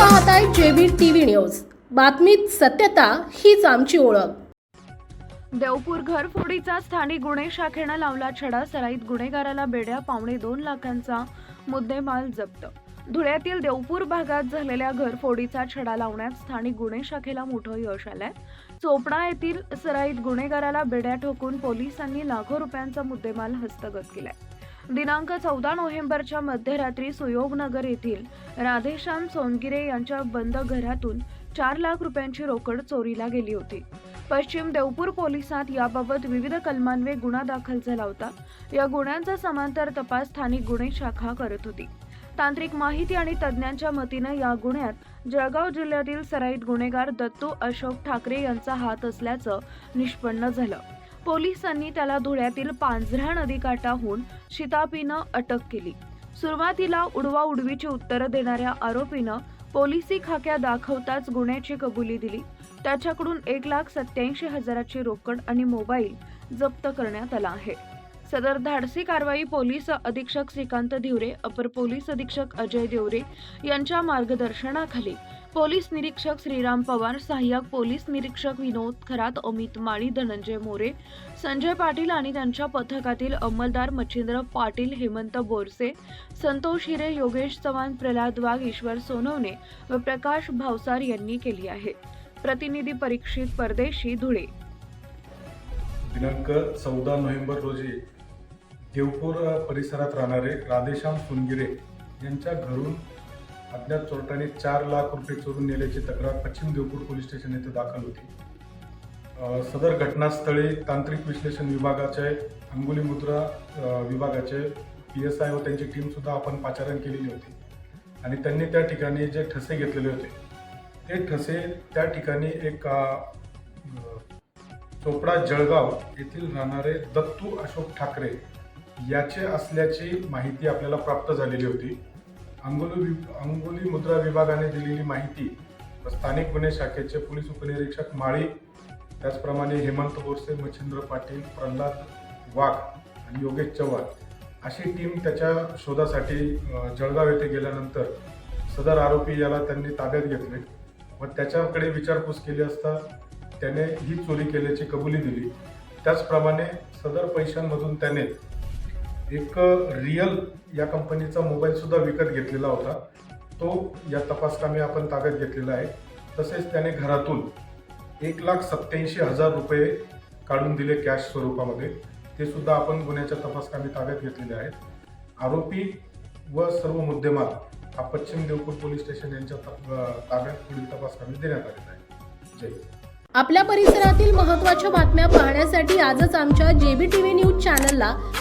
पाहताय JB TV news. बातमीत सत्यता हीच आमची ओळख. देवपूर घरफोडीचा स्थानिक गुन्हे शाखेनं लावला छडा सराईत गुन्हेगाराला बेड्या पावणे दोन लाखांचा मुद्देमाल जप्त. धुळ्यातील देवपूर भागात झालेल्या घरफोडीचा छडा लावण्यात स्थानिक गुन्हे शाखेला मोठं यश आलंय. चोपडा येथील सराईत गुन्हेगाराला बेड्या ठोकून पोलिसांनी लाखो रुपयांचा मुद्देमाल हस्तगत केलाय. दिनांक चौदा नोव्हेंबरच्या मध्यरात्री सुयोगनगर येथील राधेश्याम सोनगिरे यांच्या बंद घरातून चार लाख रुपयांची रोकड चोरीला गेली होती. पश्चिम देवपूर पोलिसात याबाबत विविध कलमांवे गुन्हा दाखल झाला होता. या गुन्ह्यांचा समांतर तपास स्थानिक गुन्हे शाखा करत होती. तांत्रिक माहिती आणि तज्ज्ञांच्या मतीनं या गुन्ह्यात जळगाव जिल्ह्यातील सराईत गुन्हेगार दत्तू अशोक ठाकरे यांचा हात असल्याचं निष्पन्न झालं. पोलिसांनी त्याला धुळ्यातील पांझरा नदीकाठाहून शितापीनं अटक केली. सुरुवातीला उडवा उडवीची उत्तरं देणाऱ्या आरोपीनं पोलिसी खाक्या दाखवताच गुन्ह्याची कबुली दिली. त्याच्याकडून एक लाख सत्याऐंशी हजाराची रोकड आणि मोबाईल जप्त करण्यात आला आहे. सदर धाडसी कारवाई पोलीस अधीक्षक श्रीकांत धिवरे अपर पोलीस अधीक्षक अजय देवरे यांच्या मार्गदर्शनाखाली पोलीस निरीक्षक श्रीराम पवार सहाय्यक पोलीस निरीक्षक विनोद खरात अमित माळी धनंजय मोरे संजय पाटील आणि त्यांच्या पथकातील अंमलदार मच्छिंद्र पाटील हेमंत बोरसे संतोष हिरे योगेश चव्हाण प्रल्हाद वाघ ईश्वर सोनवणे व प्रकाश भावसार यांनी केली आहे. प्रतिनिधी परीक्षित परदेशी धुळे. दिनांक चौदा नोव्हेंबर रोजी देवपूर परिसरात राहणारे राधेश्याम सुनगिरे यांच्या घरून अज्ञात चोरट्याने चार लाख रुपये चोरून नेल्याची तक्रार पश्चिम देवपूर पोलीस स्टेशन येथे दाखल होती. सदर घटनास्थळी तांत्रिक विश्लेषण विभागाचे अंगुली मुद्रा विभागाचे पी एस आय व त्यांची टीमसुद्धा आपण पाचारण केलेली होती. आणि त्यांनी त्या ठिकाणी जे ठसे घेतलेले होते ते ठसे त्या ठिकाणी एक चोपडा जळगाव येथील राहणारे दत्तू अशोक ठाकरे याचे असल्याची माहिती आपल्याला प्राप्त झालेली होती. अंगोली वि- अंगोली मुद्रा विभागाने दिलेली माहिती स्थानिक गुन्हे शाखेचे पोलीस उपनिरीक्षक माळी त्याचप्रमाणे हेमंत बोरसे मच्छिंद्र पाटील प्रल्हाद वाघ आणि योगेश चव्हाण अशी टीम त्याच्या शोधासाठी जळगाव येथे गेल्यानंतर सदर आरोपी याला त्यांनी ताब्यात घेतले व त्याच्याकडे विचारपूस केली असता त्याने ही चोरी केल्याची कबुली दिली. त्याचप्रमाणे सदर पैशांमधून त्याने एक रिअल या कंपनीचा मोबाईलसुद्धा विकत घेतलेला होता. तो या तपासकामी आपण ताब्यात घेतलेला आहे. तसेच त्याने घरातून एक लाख सत्याऐंशी हजार रुपये काढून दिले कॅश स्वरूपामध्ये. ते सुद्धा आपण गुन्ह्याच्या तपासकामी ताब्यात घेतलेले आहेत. आरोपी व सर्व मुद्देमाल हा पश्चिम देवपूर पोलीस स्टेशन यांच्या ताब्यात पुढील तपासकामी देण्यात आलेला आहे. जय आपल्या परिसरातील महत्त्वाच्या बातम्या पाहण्यासाठी आजच आमच्या जेबी टीव्ही न्यूज चॅनलला